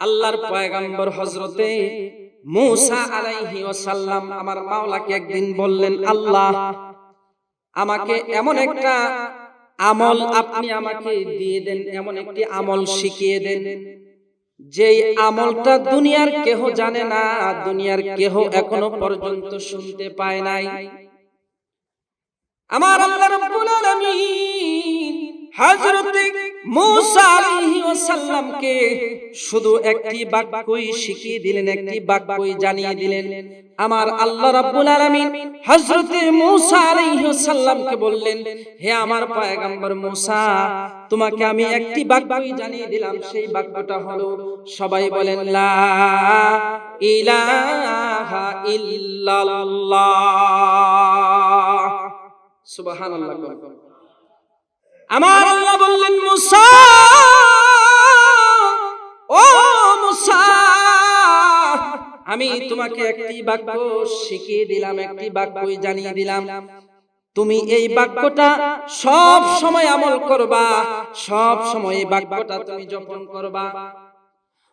আল্লাহর পয়গাম্বর হজরতে মুসা আলাইহি ওয়াসাল্লাম আমার মাওলাকে একদিন বললেন, আল্লাহ, আমাকে এমন একটা আমল আপনি আমাকে দিয়ে দেন, এমন একটি আমল শিখিয়ে দেন, যেই আমলটা দুনিয়ার কেহ জানে না, দুনিয়ার কেহ এখনও পর্যন্ত শুনতে পায় নাই। আমার আল্লাহ রাব্বুল আলামিন হযরত মূসা আলাইহি ওয়াসাল্লামকে শুধু একটি বাক্যই শিখিয়ে দিলেন, একটি বাক্যই জানিয়ে দিলেন। আমার আল্লাহ রাব্বুল আলামিন হযরত মূসা আলাইহি ওয়াসাল্লামকে বললেন, হে আমার পয়গম্বর মূসা, তোমাকে আমি একটি বাক্যই জানিয়ে দিলাম, সেই বাক্যটা হলো, সবাই বলেন, লা ইলাহা ইল্লাল্লাহ। সুবহানাল্লাহ আমার আল্লাহ বললেন, মুসা, ও মুসা, আমি তোমাকে একটি বাক্য শিখিয়ে দিলাম, একটি বাক্যই জানিয়ে দিলাম। তুমি এই বাক্যটা সব সময় আমল করবা, সব সময় এই বাক্যটা তুমি যপন করবা।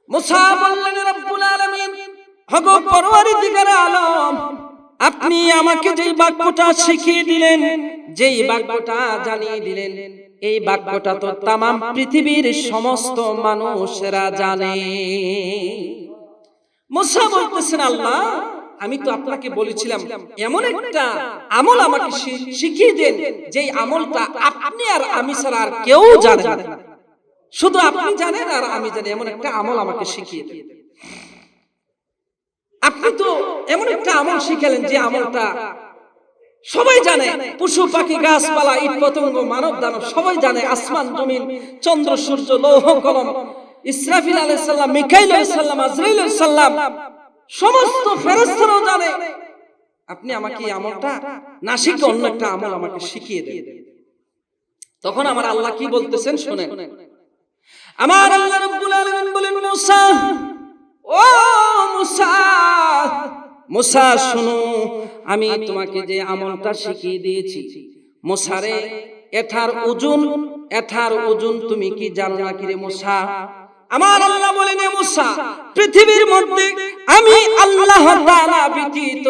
মুসা বললেন, রব্বুল আলামিন, হগো পরওয়ারিদিগার আলম আপনি আমাকে যেই বাক্যটা শিখিয়ে দিলেন যেই বাক্যটা জানিয়ে দিলেন এই বাক্যটা তো তামাম পৃথিবীর সমস্ত মানুষেরা জানে। মুসা বলতেছেন আল্লাহ আমি তো আপনাকে বলেছিলাম এমন একটা আমল আমাকে শিখিয়ে দেন যেই আমলটা আপনি আর আমি ছাড়া আর কেউ জানে না। শুধু আপনি জানেন আর আমি জানি এমন একটা আমল আমাকে শিখিয়ে দেন। আপনি তো এমন একটা আমল শিখালেন যে আমলটা সবাই জানে পশু পাখি গাছপালা ইট পতঙ্গ মানব দানব সবাই জানে আসমান জমিন চন্দ্র সূর্য লৌহ কলম ইসরাফিল মিকাইল আলাইহিস সালাম আজরাইল আলাইহিস সালাম সমস্ত ফেরেশতারাও জানে। আপনি আমাকে এই আমলটা না শিখে অন্য একটা আমল আমাকে শিখিয়ে দিয়ে দেন। তখন আমার আল্লাহ কি বলতেছেন শুনেন? আমার আল্লাহ রাব্বুল আলামিন বলেন মুসা ও মুসা মুসা, শুনো, আমি তোমাকে যে আমলটা শিখিয়ে দিয়েছি। মুসারে, এথার ওজন এথার ওজন তুমি কি জানো না কি রে মুসা? আমার আল্লাহ বলেন মুসা, পৃথিবীর মধ্যে আমি আল্লাহ তাআলা ব্যতীত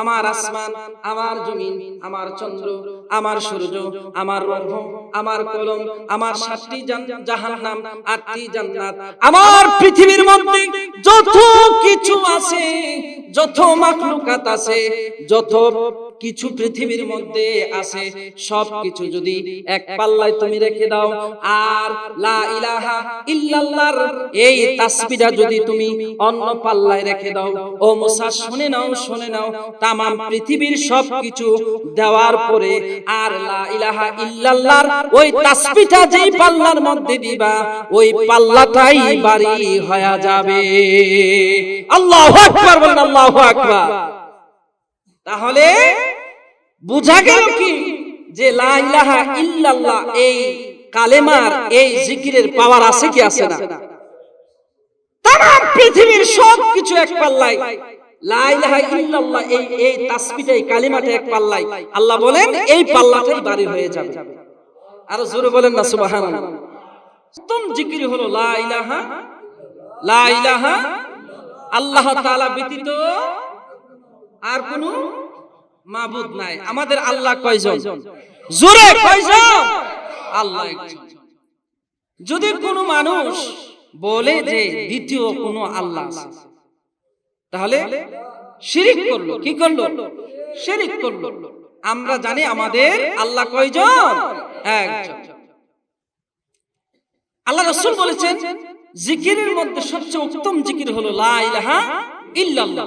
আমার আসমান, আমার জমিন, আমার চন্দ্র, আমার সূর্য, আমার রহ, আমার কলম, আমার সাতটি জাহান্নাম, আটটি জান্নাত, আমার পৃথিবীর মধ্যে যত কিছু আছে, যত মাখলুকাত আছে, যত কিছু পৃথিবীর মধ্যে আছে সব কিছু যদি এক পাল্লায় তুমি রেখে দাও, আর লা ইলাহা ইল্লাল্লাহর এই তাসবিহটা যদি তুমি অন্য পাল্লায় রেখে দাও, ও মুসা, শুনে নাও শুনে নাও, তামাম পৃথিবীর সব কিছু দেওয়ার পরে, আর লা ইলাহা ইল্লাল্লাহর ওই তাসবিহটা যেই পাল্লার মধ্যে দিবা, ওই পাল্লাটাই বাড়ি হয়ে যাবে। আল্লাহু আকবার, বলেন আল্লাহু আকবার। তাহলে বুঝা গেল কি যে লা ইলাহা ইল্লাল্লাহ, এই কালেমার, এই জিকিরের পাওয়ার আছে কি আছে না? তাম পৃথিবীর সব কিছু এক পাল্লাই লা ইলাহা ইল্লাল্লাহ, এই এই তাসবিহটা, এই কালিমাটা এক পাল্লাই আল্লাহ বলেন, এই পাল্লাটাই বাড়ি হয়ে যাবে। আরও জোরে বলেন না, সুবহানাল্লাহ। উত্তম জিকির হলো লা ইলাহা লা ইলাহা আল্লাহ তাআলা ব্যতীত আর কোন মাবুদ নাই। আমাদের আল্লাহ কয়জন? জোরে কয়জন? আল্লাহ যদি কোনো মানুষ বলে যে দ্বিতীয় কোনো আল্লাহ আছে তাহলে শিরিক করল। কি করল? শিরিক করল। আমরা জানি আমাদের আল্লাহ কয়জন? একজন। আল্লাহ রাসূল বলেছেন জিকিরের মধ্যে সবচেয়ে উত্তম জিকির হলো লা ইলাহা ইল্লাল্লাহ।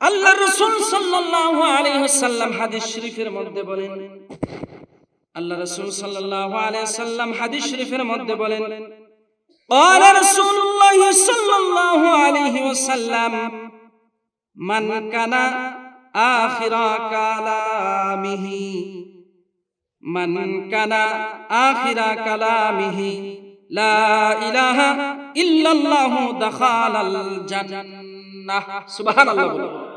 আল্লাহ রসুল সাল্লাল্লাহু আলাইহি ওয়াসাল্লাম হাদিস শরীফের মধ্যে বলেন আল্লাহ রসুল সাল্লাল্লাহু আলাইহি ওয়াসাল্লাম হাদিস শরীফের মধ্যে বলেন قال رسول الله صلى الله عليه وسلم মান কানা আখিরা কালামিহি মান কানা আখিরা কালামিহি লা ইলাহা ইল্লাল্লাহু দাখালাল জান্নাহ সুবহানাল্লাহ বলুন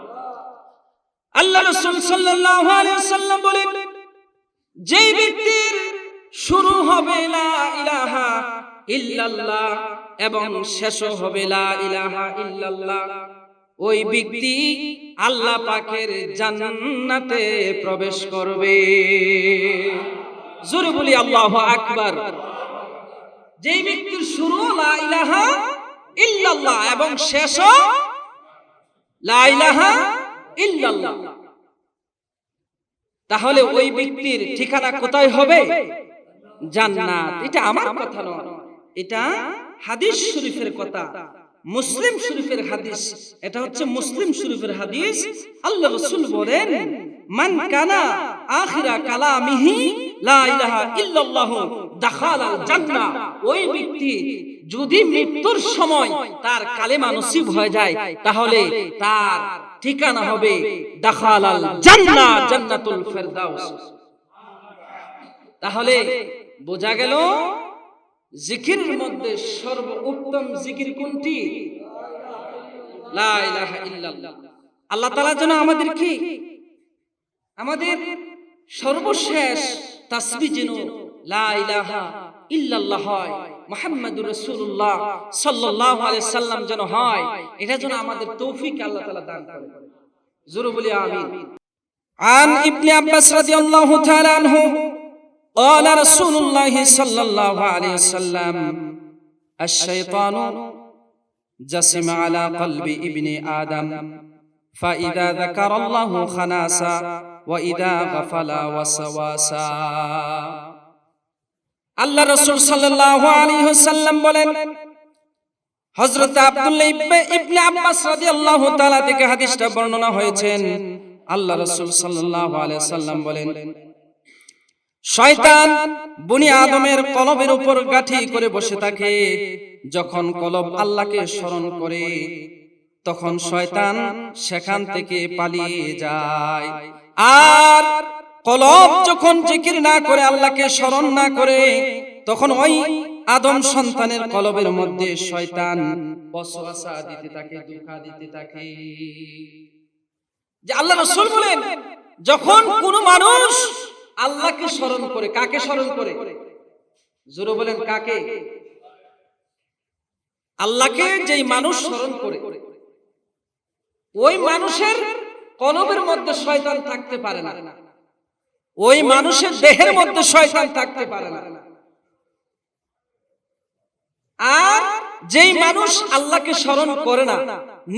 আল্লাহ রাসূল আলাইহি বলেন, যেই ব্যক্তির শুরু হবে লা ইলাহা ইল্লাল্লাহ এবং শেষ হবে লা ইলাহা ইল্লাল্লাহ, ওই ব্যক্তি আল্লাহ পাকের জান্নাতে প্রবেশ করবে। জোরে বলি, আল্লাহু আকবার। যেই ব্যক্তির শুরু লা ইলাহা ইল্লাল্লাহ এবং শেষ লা ইলাহা ইল্লাল্লাহ। তাহলে ওই ব্যক্তির ঠিকানা কোথায় হবে? জান্নাত। এটা আমার কথা নয়। এটা হাদিস শরীফের কথা। মুসলিম শরীফের হাদিস। এটা হচ্ছে মুসলিম শরীফের হাদিস। আল্লাহ রাসূল বলেন মান কানা আখিরা কালামিহি লা ইলাহা ইল্লাল্লাহ দাখালাল জান্নাহ। ওই ব্যক্তি যদি মৃত্যুর সময় তার কালেমা নসিব হয়ে যায় তাহলে তার ঠিকানা হবে দাখালাল জান্নাহ জান্নাতুল ফেরদাউস। তাহলে বোঝা গেল জিকিরের মধ্যে সর্ব উত্তম জিকির কোনটি? লা ইলাহা ইল্লাল্লাহ। আল্লাহ তাআলা যেন আমাদের কি? আমাদের সর্বশেষ তাসবিহ যেন লা ইলাহা ইল্লাল্লাহ হয় মুহাম্মাদুর রাসূলুল্লাহ সাল্লাল্লাহু আলাইহি সাল্লাম যেন হয় এটা যেন আমাদের তৌফিক আল্লাহ তাআলা দান করে জোরে বলি আমিন عن ابن عباس رضي الله تعالى عنه قال رسول الله صلى الله عليه وسلم الشيطان جسم على قلب ابن آدم فإذا ذكر الله خناسا وإذا غفل وسواسا আল্লাহ রসুল ওয়াসাল্লাম বলেন, হযরত আব্দুল্লাহ থেকে হাদিসটা বর্ণনা হয়েছেন। আল্লাহ রসুল ওয়াসাল্লাম বলেন, শয়তান বনি আদমের কলবের উপর গাঠি করে বসে থাকে। যখন কলব আল্লাহকে স্মরণ করে, তখন শয়তান সেখান থেকে পালিয়ে যায়। আর কলব যখন জিকির না করে আল্লাহকে স্মরণ না করে, তখন ওই আদম সন্তানের কলবের মধ্যে শয়তান ওয়াসওয়াসা দিতে থাকে, ধোঁকা দিতে থাকে। যে আল্লাহ রাসূল বলেন, যখন কোন মানুষ আল্লাহকে স্মরণ করে, কাকে স্মরণ করে? জোরে বলেন, কাকে? আল্লাহকে যেই মানুষ স্মরণ করে, ওই মানুষের কলবের মধ্যে শয়তান থাকতে পারে না। ওই মানুষের দেহের মধ্যে শয়তান থাকতে পারে না। আর যেই মানুষ আল্লাহকে স্মরণ করে না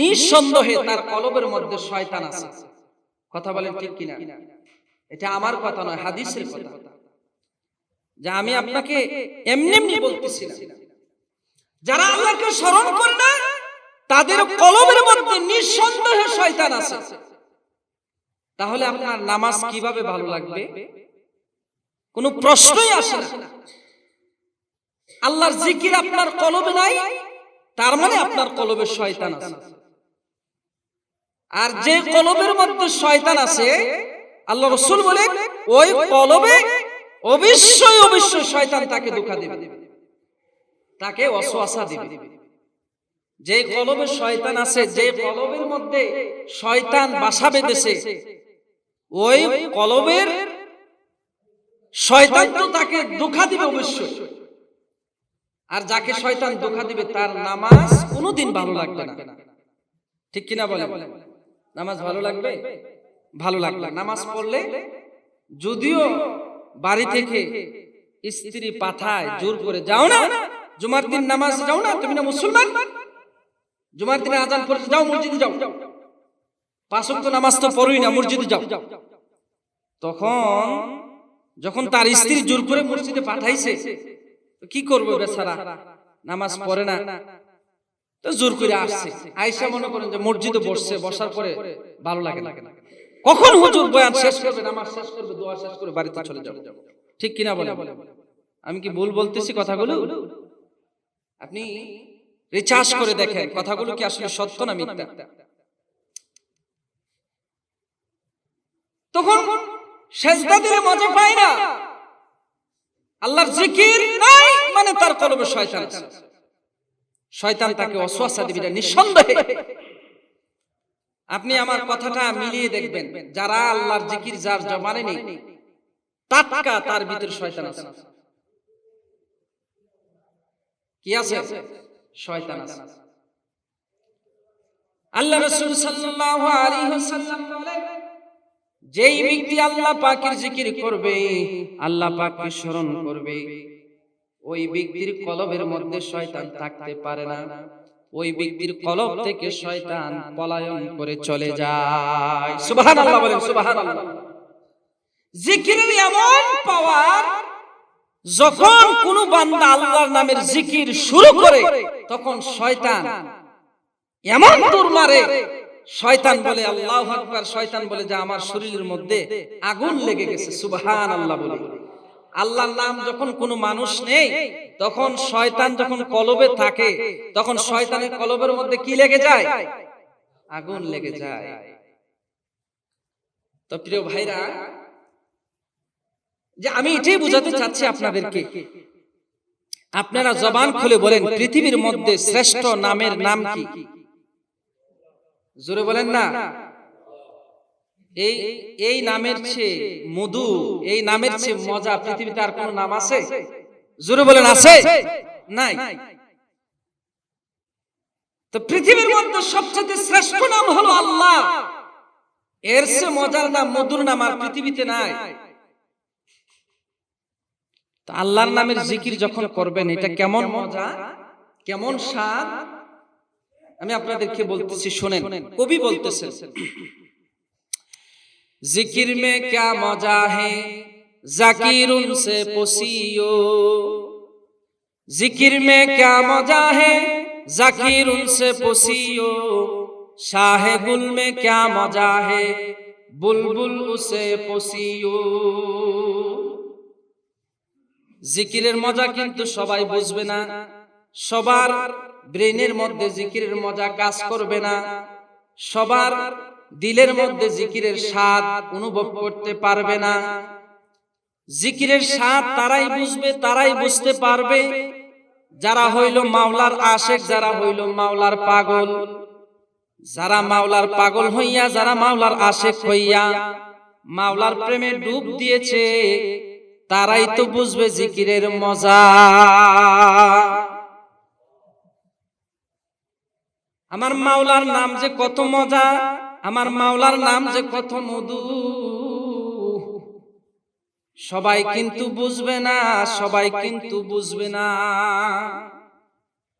নিঃসন্দেহে তার কলবের মধ্যে শয়তান আছে। কথা বলেন ঠিক কিনা? এটা আমার কথা নয় হাদিসের কথা। যে আমি আপনাকে এমনি এমনি বলতেছি যারা আল্লাহকে স্মরণ করে না তাদের কলমের মধ্যে নিঃসন্দেহে শয়তান আছে। তাহলে আপনার নামাজ কীভাবে ভালো লাগবে? কোনো প্রশ্নই আসে না। আল্লাহর জিকির আপনার কলবে নাই তার মানে আপনার কলবে শয়তান আছে। আর যে কলবের মধ্যে শয়তান আছে আল্লাহ রসুল বলেন ওই কলবে অবশ্যই অবশ্যই শয়তান তাকে ধোকা দেবে। তাকে অসোয়াশা দিবে। যে কলবে শয়তান আছে যে কলবের মধ্যে শয়তান বাসা বেঁধেছে ওই কলবের শয়তান তো তাকে ধোকা দিবে অবশ্যই। আর যাকে শয়তান দোখা দিবে, তার নামাজ কোনোদিন ভালো লাগবে না। ঠিক কিনা বলে নামাজ ভালো লাগবে? ভালো লাগবে নামাজ পড়লে যদিও বাড়ি থেকে স্ত্রী পাঠায়, জোর করে, যাও না, জুমার দিন নামাজ যাও না, তুমি না মুসলমান? জুমার দিনে আজান পড়তে যাও, মসজিদে যাও। নামাজ তো পড়োই না, মসজিদে যাও। তখন যখন তার স্ত্রী জোর করে মসজিদে পাঠাইছে কি করবে বেচারা নামাজ পড়ে না। তো জোর করে আসছে। আয়সা মনে করেন যে মসজিদে বসছে, বসার পরে ভালো লাগে না। কখন হুজুর বয়ান শেষ করবে, নামাজ শেষ করবে, দোয়া শেষ করে বাড়িতে চলে ঠিক কিনা বলে আমি কি ভুল বলতেছি কথাগুলো? আপনি রিচার্জ করে দেখেন, কথাগুলো কি আসলে সত্য না মিথ্যা? তখন সেজদা দিলে মজা পায় না আল্লাহর জিকির নাই মানে তার কলবে শয়তান আছে। শয়তান তাকে অসওয়াসা দিবে নিঃসন্দেহে। আপনি আমার কথাটা মিলিয়ে দেখবেন, যারা আল্লাহর জিকির যার জমানে নেই টাটকা তার ভিতরে শয়তান আছে। কি আছে? শয়তান আছে। আল্লাহ রাসূল সাল্লাল্লাহু আলাইহি ওয়াসাল্লাম বলেন যেই ব্যক্তি আল্লাহ পাকের জিকির করবে আল্লাহ পাককে স্মরণ করবে। ওই ব্যক্তির কলবের মধ্যে শয়তান থাকতে পারে না। ওই ব্যক্তির কলব থেকে শয়তান পলায়ন করে চলে যায়। সুবহানাল্লাহ বলেন সুবহানাল্লাহ। জিকিরের এমন পাওয়ার যখন কোন বান্দা আল্লাহর নামের জিকির শুরু করে তখন শয়তান এমন দূর মারে। শয়তান বলে আল্লাহ আকবার শয়তান বলে যে আমার শরীরের মধ্যে আগুন লেগে গেছে সুবহান আল্লাহ বলে। আল্লাহর নাম যখন কোনো মানুষ নেই তখন শয়তান যখন কলবে থাকে তখন শয়তানের কলবের মধ্যে কি লেগে যায়? আগুন লেগে যায়। তো প্রিয় ভাইরা যে আমি এটাই বোঝাতে চাচ্ছি আপনাদেরকে। আপনারা জবান খুলে বলেন পৃথিবীর মধ্যে শ্রেষ্ঠ নামের নাম কি? জোরে বলেন না। এই এই নামের চেয়ে মধু, এই নামের চেয়ে মজা পৃথিবীতে আর কোন নাম আছে? জোরে বলেন, আছে? নাই। তো পৃথিবীর মধ্যে সবচেয়ে শ্রেষ্ঠ নাম হলো আল্লাহ। এর চেয়ে মজার নাম মধুর নাম আর পৃথিবীতে নাই। তো আল্লাহর নামের জিকির যখন করবেন, এটা কেমন মজা? কেমন স্বাদ? আমি আপনাদেরকে বলতেছি শোনেন কবি বলতেছেন। জিকির মে ক্যা মজা হে জাকির উনসে পসিও জিকির মে ক্যা মজা হে জাকির উনসে পসিও শাহে গুল মে ক্যা মজা হে বুলবুল উসে পসিও জিকিরের মজা কিন্তু সবাই বুঝবে না। সবার ব্রেনের মধ্যে জিকিরের মজা কাজ করবে না। সবার দিলের মধ্যে জিকিরের স্বাদ অনুভব করতে পারবে না। জিকিরের স্বাদ তারাই বুঝবে তারাই বুঝতে পারবে। যারা হইল মাওলার আশেক যারা হইল মাওলার পাগল। যারা মাওলার পাগল হইয়া যারা মাওলার আশেক হইয়া মাওলার প্রেমে ডুব দিয়েছে তারাই তো বুঝবে জিকিরের মজা। আমার মাওলার নাম যে কত মজা, আমার মাওলার নাম যে কত মধু। সবাই কিন্তু বুঝবে না, সবাই কিন্তু বুঝবে না।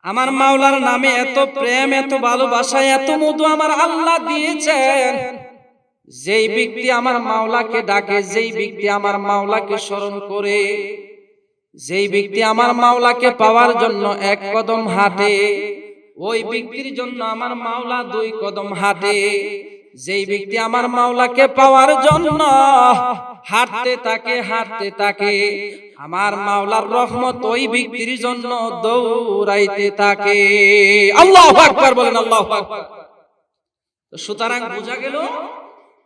আমার মাওলার নামে এত প্রেম, এত ভালোবাসা, এত মধু আমার আল্লাহ দিয়েছেন। যেই ব্যক্তি আমার মাওলাকে ডাকে, যেই ব্যক্তি আমার মাওলাকে স্মরণ করে, যেই ব্যক্তি আমার মাওলাকে পাওয়ার জন্য এক কদম হাঁটে ওই ব্যক্তির জন্য আমার মাওলা দুই কদম হাঁটে। যেই ব্যক্তি আমার মাওলাকে পাওয়ার জন্য হাঁটতে তাকে হাঁটতে তাকে। আমার মাওলার রহমত ওই ব্যক্তির জন্য দৌড়াইতে থাকে আল্লাহ আকবার বলেন আল্লাহ আকবার। সুতরাং বোঝা গেল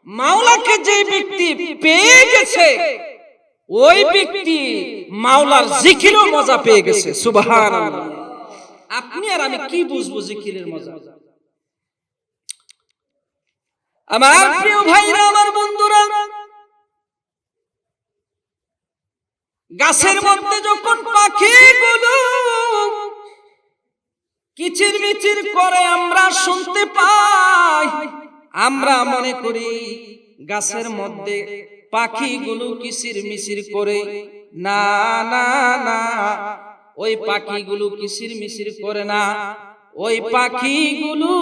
মাওলাকে যে ব্যক্তি পেয়ে গেছে ওই ব্যক্তি মাওলার জিকিরও মজা পেয়ে গেছে। সুবহানাল্লাহ। আপনি আর আমি কি বুঝব জিকিরের মজা? আমার প্রিয় ভাইরা আমার বন্ধুরা গাছের মধ্যে যখন পাখিগুলো কিচির মিচির করে আমরা শুনতে পাই আমরা মনে করি গাছের মধ্যে পাখিগুলো কিচির মিচির করে না না না ওই পাখিগুলো কিচির মিচির করে না? ওই পাখিগুলো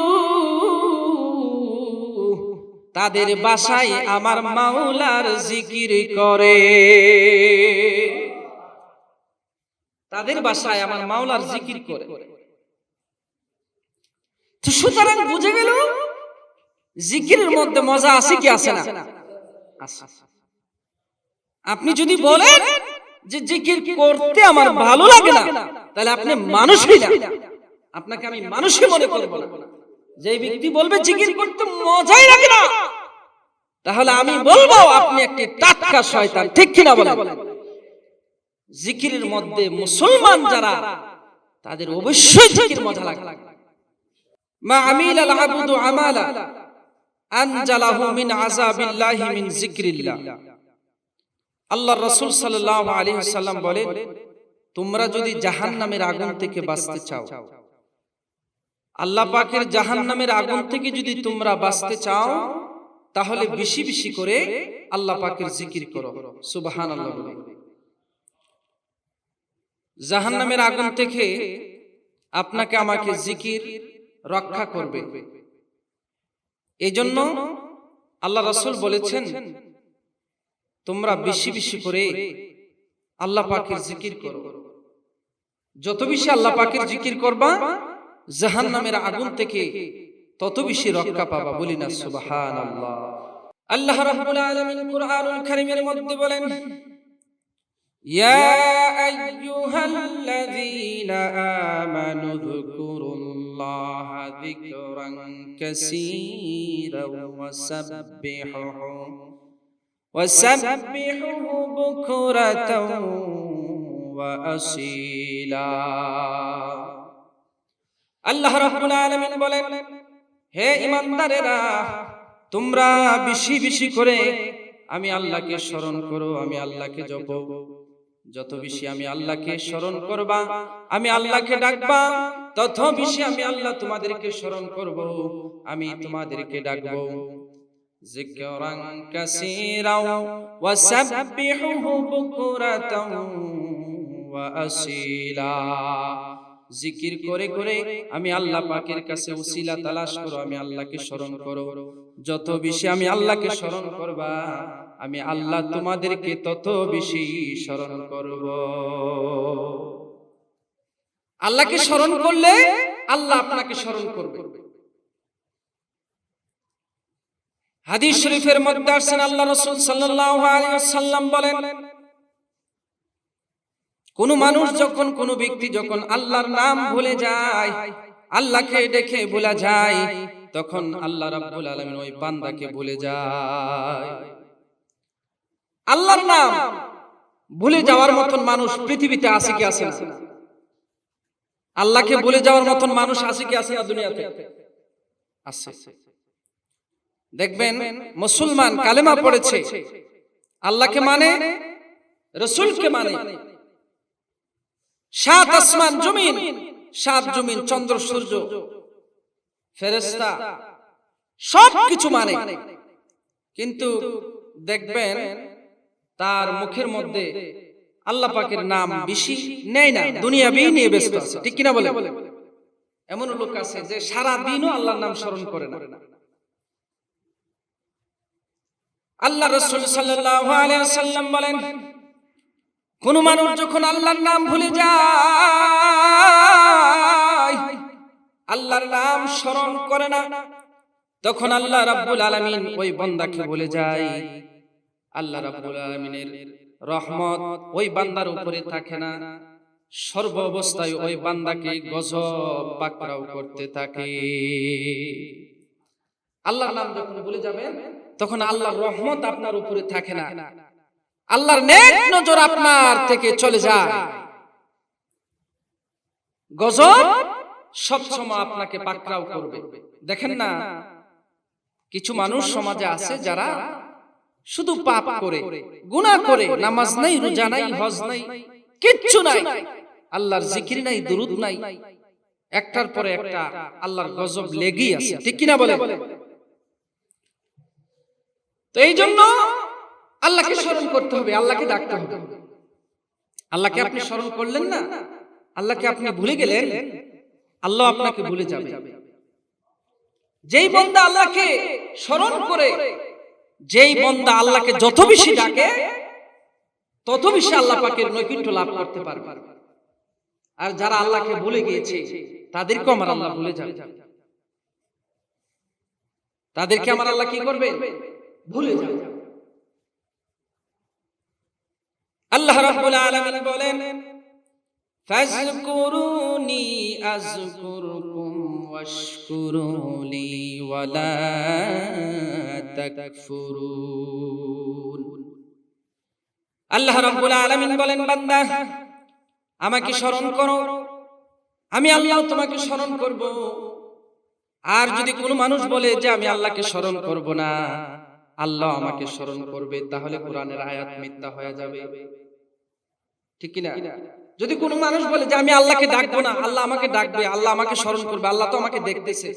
তাদের বাসায় আমার মাওলার জিকির করে। তাদের বাসায় আমার মাওলার জিকির করে। সুতরাং বুঝে গেল? জিকিরের মধ্যে মজা আছে কি আছে না? আপনি যদি বলেন যে জিকির করতে আমার ভালো লাগে না তাহলে আপনি মানুষই না। আপনাকে আমি মানুষই মনে করব না। যে ব্যক্তি বলবে জিকির করতে মজাই লাগে না। তাহলে আমি বলব আপনি একটি টাটকা শয়তান ঠিক কিনা বলেন? জিকিরের মধ্যে মুসলমান যারা তাদের অবশ্যই জিকির মজা লাগে। মা আমিল আল আবুদু আমালা আনজালাহু মিন আযাবিল্লাহি মিন যিকরিল্লাহ। আল্লাহর রসুল সাল্লাল্লাহু আলাইহি সাল্লাম বলেন, তোমরা যদি জাহান্নামের আগুন থেকে বাঁচতে চাও, আল্লাহ পাকের জাহান্নামের আগুন থেকে যদি তোমরা বাঁচতে চাও, তাহলে বেশি বেশি করে আল্লাহ পাকের জিকির করো। সুবহানাল্লাহ বলে। জাহান্নামের আগুন থেকে আপনাকে আমাকে জিকির, রক্ষা করবে। এই জন্য আল্লাহ রসুল বলেছেন তোমরা বেশি বেশি করে আল্লাহ পাকের জিকির করো। যত বেশি আল্লাহ পাকের জিকির করবা জাহান নামের আগুন থেকে তত বেশি রক্ষা পাবা বলি না সুবাহান আল্লাহ আল্লাহ রাব্বুল আলামিন কুরআনুল কারীমের মধ্যে বলেন ইয়া আইয়ুহাল্লাযীনা আমানু যকুরুল্লাহ যিকরান কাসীরা ওয়া সাব্বিহুহু। وسبحوه وسبحوه بكرة وأصيلا আল্লাহ রাব্বুল আলামিন বলেন হে ইমানদারেরা তোমরা বেশি বেশি করে আমি আল্লাহকে স্মরণ করো আমি আল্লাহকে জপ যত বেশি আমি আল্লাহকে স্মরণ করবা আমি আল্লাহকে ডাকবা তত বেশি আমি আল্লাহ তোমাদেরকে স্মরণ করব আমি তোমাদেরকে ডাকবো ذكرا كثيرا وسبحه بكرة وأصيلا জিকির করে করে আমি আল্লাহ পাকের কাছে উসিলা তালাশ করো আমি আল্লাহকে স্মরণ করো যত বেশি আমি আল্লাহকে স্মরণ করবা আমি আল্লাহ তোমাদেরকে তত বেশি স্মরণ করব আল্লাহকে স্মরণ করলে আল্লাহ আপনাকে স্মরণ করবে হাদিস শরীফের মধ্যে আসছেন আল্লাহ রাসূল সাল্লাল্লাহু আলাইহি ওয়াসাল্লাম বলেন কোন মানুষ যখন কোন ব্যক্তি যখন আল্লাহর নাম ভুলে যায় আল্লাহকে ডেকে ভুলা যায় তখন আল্লাহ রাব্বুল আলামিন ওই বান্দাকে ভুলে যায়। আল্লাহর নাম ভুলে যাওয়ার মতন মানুষ পৃথিবীতে আছে কি আছে না। আল্লাহকে ভুলে যাওয়ার মতন মানুষ আছে কি আছে না দুনিয়াতে। আছে দেখবেন মুসলমান কালেমা পড়েছে। আল্লাহকে মানে রসুলকে মানে। সাত আসমান জমিন সাত জমিন চন্দ্র সূর্য। ফেরেস্তা সব কিছু মানে। কিন্তু দেখবেন তার মুখের মধ্যে আল্লাহ পাকের নাম বেশি নেই না দুনিয়া বি নিয়ে ব্যস্ত আছে। ঠিক কিনা বলে এমন লোক আছে যে সারা দিনও আল্লাহর নাম স্মরণ করে না। আল্লাহ রসুল সাল্লাম বলেন, কোন মানুষ যখন আল্লাহর নাম ভুলে যায়, আল্লাহর নাম স্মরণ করে না, তখন আল্লাহ রাব্বুল আলামিন ওই বান্দাকে বলে যায়, আল্লাহ রাব্বুল আলামিনের রহমত ওই বান্দার উপরে থাকে না, সর্ব অবস্থায় ওই বান্দাকে গজব পাকড়াও করতে থাকে। আল্লাহর নাম যখন ভুলে যাবেন তখন আল্লাহর রহমত আপনার উপরে থাকে না। আল্লাহর নেক নজর আপনার থেকে চলে যায়। গজব সব সময় আপনাকে পাকড়াও করবে। দেখেন না, কিছু মানুষ সমাজে আছে যারা শুধু পাপ করে, গুনাহ করে, নামাজ নাই, রোজা নাই, হজ নাই, কিচ্ছু নাই। আল্লাহর জিকির নাই, দুরুদ নাই। একটার পরে একটা আল্লাহর গজব লেগেই আছে। ঠিক কিনা বলে তো এই জন্য আল্লাহকে স্মরণ করতে হবে আল্লাহকে ডাকতে হবে। আল্লাহকে আপনি স্মরণ করলেন না আল্লাহকে আপনি ভুলে গেলেন আল্লাহ আপনাকে ভুলে যাবে। যেই বন্দা আল্লাহকে স্মরণ করে যেই বন্দা আল্লাহকে যত বেশি ডাকে তত বেশি আল্লাহ পাকের নৈকট্য লাভ করতে পারবে। আর যারা আল্লাহকে ভুলে গিয়েছে তাদেরকে আমার আল্লাহ ভুলে যাবে। তাদেরকে আমার আল্লাহ কি করবে? ভুলে যাও। আল্লাহ রাব্বুল আলামিন বলেন, ফাজকুরুনি আযকুরকুম ওয়াশকুরুলি ওয়ালা তাকফুরুন। আল্লাহ রাব্বুল আলামিন বলেন, বান্দা, আমাকে স্মরণ করো। আমি আল্লাহ তোমাকে স্মরণ করব। আর যদি কোনো মানুষ বলে যে আমি আল্লাহকে স্মরণ করব না আল্লাহ আমাকে স্মরণ করবে তাহলে কোরআনের আয়াত মিথ্যা হয়ে যাবে। ঠিক কি না যদি কোনো মানুষ বলে যে আমি আল্লাহকে ডাকবো না আল্লাহ আমাকে ডাকবে আল্লাহ আমাকে স্মরণ করবে আল্লাহ তো আমাকে দেখতেছে।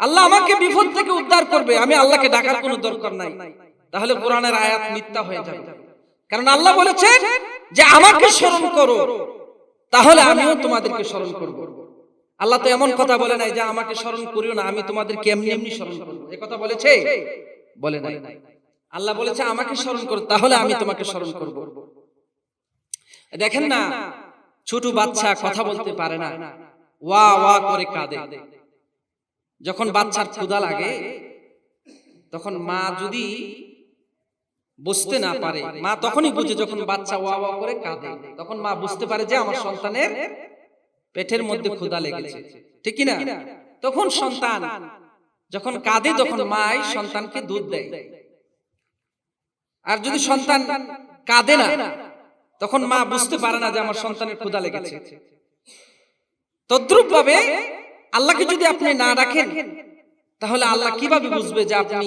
আল্লাহ আমাকে বিপদ থেকে উদ্ধার করবে আমি আল্লাহকে ডাকার কোনো দরকার নাই। তাহলে কোরআনের আয়াত মিথ্যা হয়ে যাবে। কারণ আল্লাহ বলেছেন যে আমাকে স্মরণ করো। তাহলে আমিও তোমাদেরকে স্মরণ করব। আল্লাহ তো এমন কথা বলে নাই যে আমাকে স্মরণ করিও না আমি তোমাদেরকে এমনি এমনি স্মরণ করব এ কথা বলেছে বলে নাই। আল্লাহ বলেছে আমাকে স্মরণ করো তাহলে আমি তোমাকে স্মরণ করব। দেখেন না ছোট বাচ্চা কথা বলতে পারে না। ওয়া ওয়া করে কাঁদে। যখন বাচ্চার ক্ষুধা লাগে তখন মা যদি বুঝতে না পারে মা তখনই বুঝে যখন বাচ্চা ওয়া ওয়া করে কাঁদে তখন মা বুঝতে পারে যে আমার সন্তানের পেটের মধ্যে ক্ষুধা লেগেছে। ঠিক না? তখন সন্তান যখন কাঁদে তখন মাই সন্তানকে দুধ দেয়। আর যদি সন্তান কাঁদে না তখন মা বুঝতে পারে না যে আমার সন্তানের ক্ষুধা লেগেছে। তদ্রুপ ভাবে আল্লাহকে যদি আপনি না রাখেন তাহলে আল্লাহ কীভাবে বুঝবে যে আপনি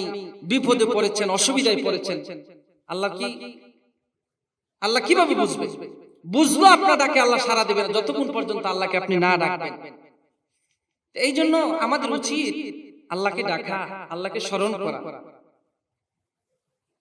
বিপদে পড়েছেন অসুবিধায় পড়েছেন? আল্লাহ কি আল্লাহ কীভাবে বুঝবে? বুঝলো আপনার ডাকে আল্লাহ সারা দেবেন যতক্ষণ পর্যন্ত আল্লাহকে আপনি না ডাকবেন এই জন্য আমাদের উচিত আল্লাহকে ডাকা আল্লাহকে স্মরণ করা।